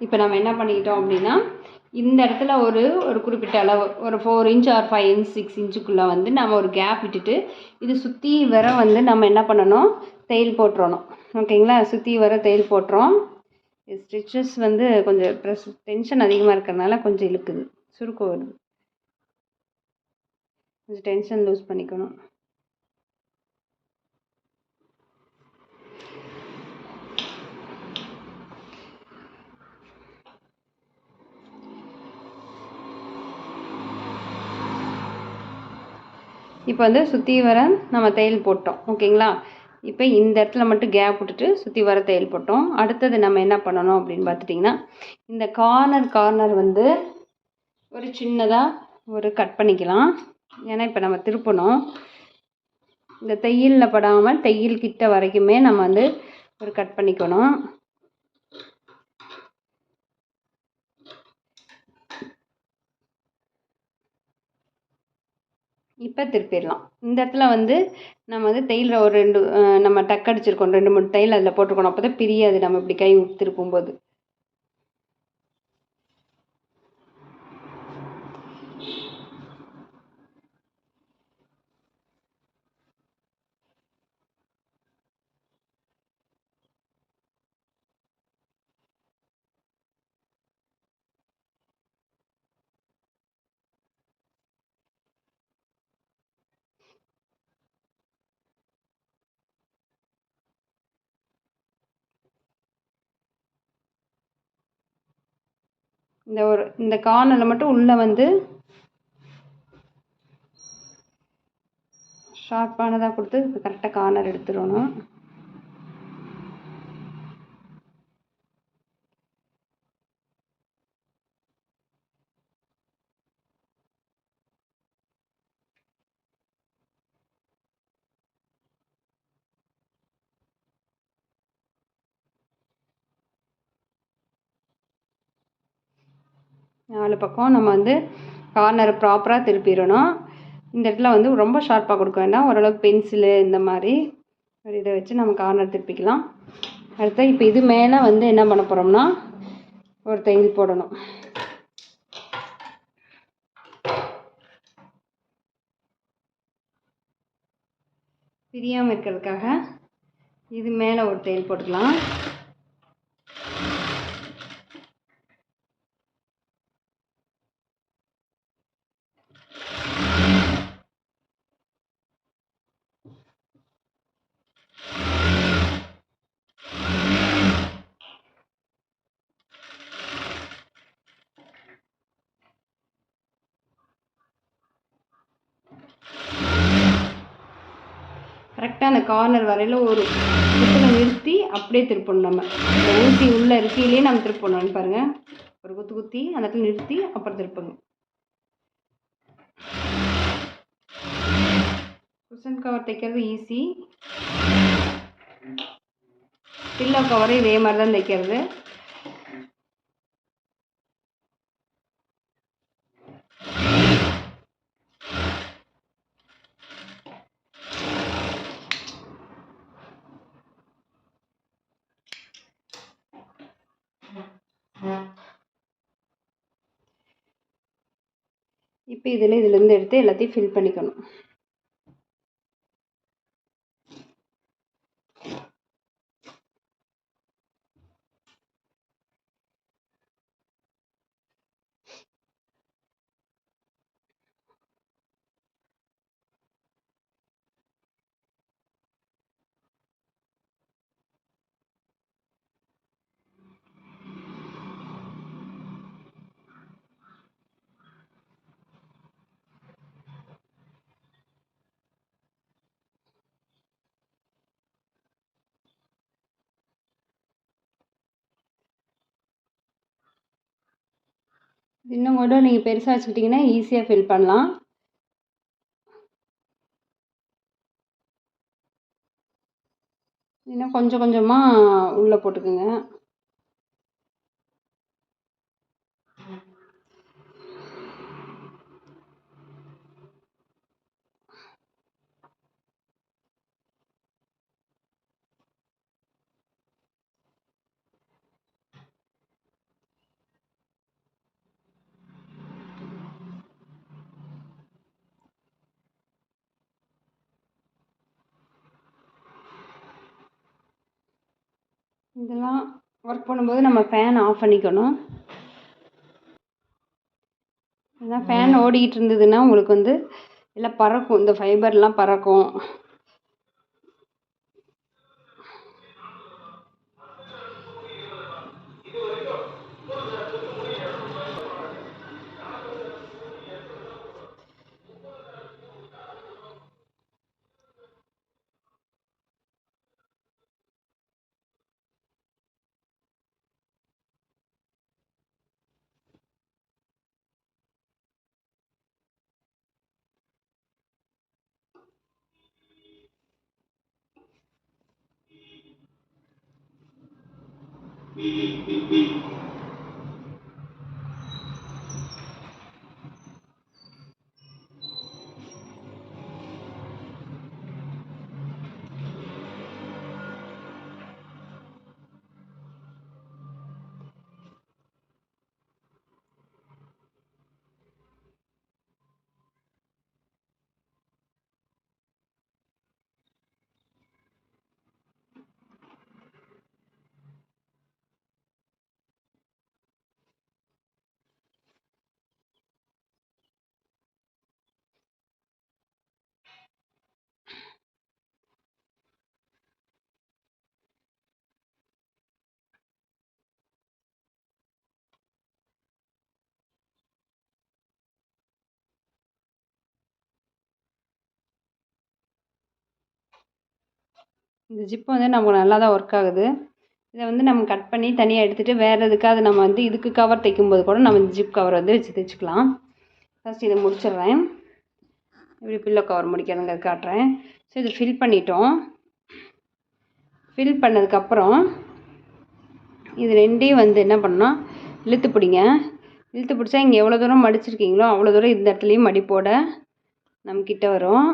இப்போ நம்ம என்ன பண்ணிக்கிட்டோம் அப்படின்னா இந்த இடத்துல ஒரு ஒரு குறிப்பிட்ட அளவு ஒரு four inch or five inch six இன்ச்சுக்குள்ளே வந்து நம்ம ஒரு கேப் விட்டுட்டு இது சுற்றி வர வந்து நம்ம என்ன பண்ணணும்? தையல் போட்டுறணும். ஓகேங்களா சுற்றி வர தையல் போட்டுறோம். ஸ்டிச்சஸ் வந்து கொஞ்சம் ப்ரெஸ் டென்ஷன் அதிகமாக இருக்கிறதுனால கொஞ்சம் இழுக்குது. சுருக்கம் வருது. கொஞ்சம் டென்ஷன் லூஸ் பண்ணிக்கணும். இப்போ வந்து சுற்றி வர நம்ம தையல் போட்டோம் ஓகேங்களா? இப்போ இந்த இடத்துல மட்டும் கேப் விட்டுட்டு சுற்றி வர தையல் போட்டோம். அடுத்தது நம்ம என்ன பண்ணணும் அப்படின்னு பார்த்துட்டிங்கன்னா இந்த கார்னர் கார்னர் வந்து ஒரு சின்னதாக ஒரு கட் பண்ணிக்கலாம். ஏன்னா இப்போ நம்ம திருப்பணும். இந்த தையலில் படாமல் தையல் கிட்ட வரைக்குமே நம்ம வந்து ஒரு கட் பண்ணிக்கணும். இப்போ திருப்பிடலாம். இந்த இடத்துல வந்து நம்ம வந்து தையலில் ஒரு ரெண்டு நம்ம டக் அடிச்சிருக்கோம். ரெண்டு மூணு தையல் அதில் போட்டிருக்கணும் அப்போ தான் பிரியாது. நம்ம இப்படி கை விட்டு திருப்பும்போது இந்த ஒரு இந்த கார்னரில் மட்டும் உள்ளே வந்து ஷார்ப்பானதாக கொடுத்து கரெக்டாக கார்னர் எடுத்துடணும். நாலு பக்கம் நம்ம வந்து கார்னர் ப்ராப்பராக திருப்பிடணும். இந்த இடத்துல வந்து ரொம்ப ஷார்ப்பாக கொடுக்க வேண்டாம். ஓரளவுக்கு பென்சிலு இந்த மாதிரி ஒரு இதை வச்சு நம்ம கார்னர் திருப்பிக்கலாம். அடுத்து இப்போ இது மேலே வந்து என்ன பண்ண போகிறோம்னா ஒரு தையல் போடணும். பிரியாமல் இருக்கிறதுக்காக இது மேலே ஒரு தையல் போட்டுக்கலாம். கரெக்டாக அந்த கார்னர் வரையில் ஒரு குத்தில் நிறுத்தி அப்படியே திருப்பணும் நம்ம. இந்த ஊசி உள்ள இருக்கையிலேயே நம்ம திருப்பணும்னு பாருங்கள் ஒரு குத்து குத்தி அந்த இடத்துல நிறுத்தி அப்புறம் திருப்புங்க குஷன் கவர் தைக்கிறது ஈஸி பில்லோ கவரும் இதே மாதிரி தான் தைக்கிறது. இப்போ இதில் இதுலேருந்து எடுத்து எல்லாத்தையும் ஃபில் பண்ணிக்கணும். இன்னும் கூட நீங்கள் பெருசாக வச்சுக்கிட்டிங்கன்னா ஈஸியாக ஃபில் பண்ணலாம். இன்னும் கொஞ்சம் கொஞ்சமாக உள்ளே போட்டுக்குங்க. இதெல்லாம் ஒர்க் பண்ணும்போது நம்ம ஃபேன் ஆஃப் பண்ணிக்கணும். ஏன்னா ஃபேன் ஓடிக்கிட்டு இருந்ததுன்னா உங்களுக்கு வந்து எல்லாம் பறக்கும் இந்த ஃபைபர்லாம் பறக்கும். Beep, beep, beep. இந்த ஜிப்பு வந்து நமக்கு நல்லா தான் ஒர்க் ஆகுது. இதை வந்து நம்ம கட் பண்ணி தனியாக எடுத்துகிட்டு வேறு எதுக்காவது நம்ம வந்து இதுக்கு கவர் தைக்கும்போது கூட நம்ம ஜிப் கவர் வந்து வச்சு தைச்சிக்கலாம். ஃபஸ்ட் இதை முடிச்சிடுறேன். இப்படி பில்லோ கவர் முடிக்கிறதுங்க காட்டுறேன். ஸோ இதை ஃபில் பண்ணிட்டோம். ஃபில் பண்ணதுக்கப்புறம் இது ரெண்டையும் வந்து என்ன பண்ணணும் இழுத்து பிடிங்க. இழுத்து பிடிச்சா இங்கே எவ்வளோ தூரம் மடிச்சிருக்கீங்களோ அவ்வளோ தூரம் இந்த இடத்துலையும் மடிப்போட நம்மக்கிட்ட வரும்.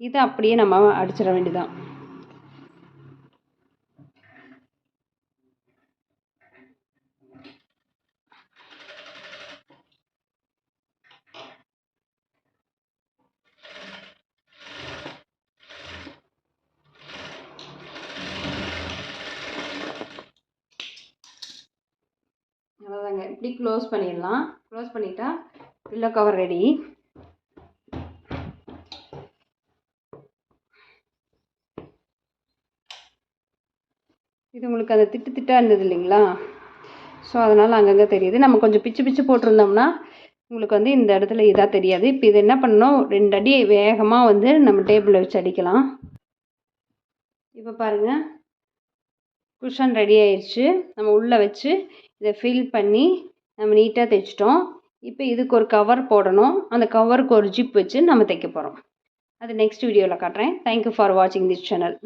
இதை அப்படியே நம்ம அடிச்சிட வேண்டியதான் இப்படி க்ளோஸ் பண்ணிடலாம். க்ளோஸ் பண்ணிட்டா பில்லோ கவர் ரெடி இது உங்களுக்கு அந்த திட்டு திட்டாக இருந்தது இல்லைங்களா? ஸோ அதனால் அங்கங்கே தெரியுது. நம்ம கொஞ்சம் பிச்சு பிச்சு போட்டிருந்தோம்னா உங்களுக்கு வந்து இந்த இடத்துல இதாக தெரியாது. இப்போ இது என்ன பண்ணணும்? ரெண்டு அடி வேகமாக வந்து நம்ம டேபிளில் வச்சு அடிக்கலாம். இப்போ பாருங்கள் குஷன் ரெடி ஆயிடுச்சு நம்ம உள்ளே வச்சு இதை ஃபில் பண்ணி நம்ம நீட்டாக தைச்சிட்டோம். இப்போ இதுக்கு ஒரு கவர் போடணும். அந்த கவருக்கு ஒரு ஜிப் வச்சு நம்ம தைக்க போகிறோம் அது நெக்ஸ்ட் வீடியோவில் காட்டுறேன். தேங்க்யூ ஃபார் வாட்சிங் திஸ் சேனல்